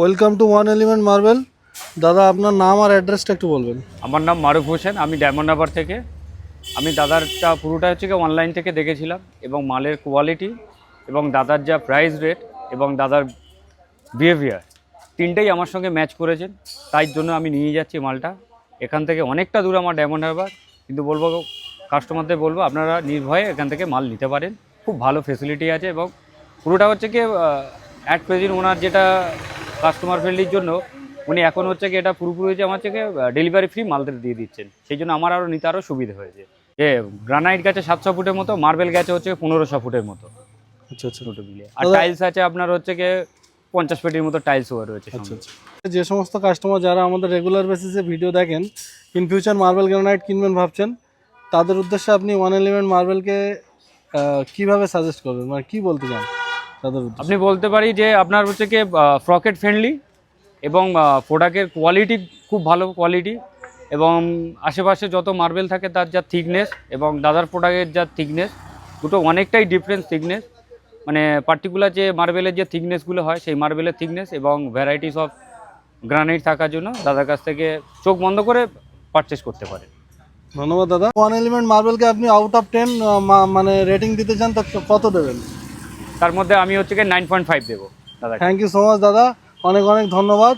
Welcome to One Element Marble. দাদা, আপনার নাম আর অ্যাড্রেসটা একটু বলবেন। আমার নাম মারুফ হোসেন, আমি ডায়মন্ড হারবার থেকে। আমি দাদারটা পুরোটা হচ্ছে অনলাইন থেকে দেখেছিলাম এবং মালের কোয়ালিটি এবং দাদার যা প্রাইস রেট এবং দাদার বিহেভিয়ার তিনটেই আমার সঙ্গে ম্যাচ করেছেন। তাই জন্য আমি নিয়ে যাচ্ছি মালটা। এখান থেকে অনেকটা দূর আমার ডায়মন্ড হারবার। কিন্তু বলব কাস্টমারদের বলব, আপনারা নির্ভয়ে এখান থেকে মাল নিতে পারেন। খুব ভালো ফেসিলিটি আছে এবং পুরোটা হচ্ছে কি অ্যাট প্রেজেন্ট ওনার যেটা কাস্টমার ফ্রেন্ডলির জন্য উনি এখন হচ্ছে কি এটা পুরোপুরি হচ্ছে আমার থেকে ডেলিভারি ফ্রি মালদের দিয়ে দিচ্ছেন। সেই জন্য আমার আরও নিতে আরও সুবিধা হয়েছে। যে গ্রানাইট গেছে সাতশো ফুটের মতো মার্বেল গেছে হচ্ছে পনেরোশো ফুটের মতো। আচ্ছা আচ্ছা। দুটো আর টাইলস আছে আপনার হচ্ছে কি পঞ্চাশ পেটির মতো টাইলস হয়ে রয়েছে আচ্ছা যে সমস্ত কাস্টমার যারা আমাদের রেগুলার বেসিসে ভিডিও দেখেন ইন ফিউচার মার্বেল গ্রানাইট কিনবেন ভাবছেন তাদের উদ্দেশ্যে আপনি ওয়ান এলিমেন্ট মার্বেলকে কীভাবে সাজেস্ট করবেন? মানে কি বলতে চান? আপনি বলতে পারি যে আপনার হচ্ছে কি ফ্রকেট ফ্রেন্ডলি এবং প্রোডাক্টের কোয়ালিটি খুব ভালো কোয়ালিটি এবং আশেপাশে যত মার্বেল থাকে তার যা থিকনেস এবং দাদার প্রোডাক্টের যা থিকনেস দুটো অনেকটাই ডিফারেন্স থিকনেস মানে পার্টিকুলার যে মার্বেলের যে থিকনেসগুলো হয় সেই মার্বেলের থিকনেস এবং ভ্যারাইটিস অফ গ্রানাইট থাকার জন্য দাদার কাছ থেকে চোখ বন্ধ করে পারচেস করতে পারে। ধন্যবাদ দাদা। ওয়ান এলিমেন্ট মার্বেলকে আপনি আউট অফ টেন মানে রেটিং দিতে চান তো কত দেবেন? তার মধ্যে আমি হচ্ছে নাইন পয়েন্ট ফাইভ দেবো দাদা থ্যাংক ইউ সো মাচ দাদা। অনেক অনেক ধন্যবাদ।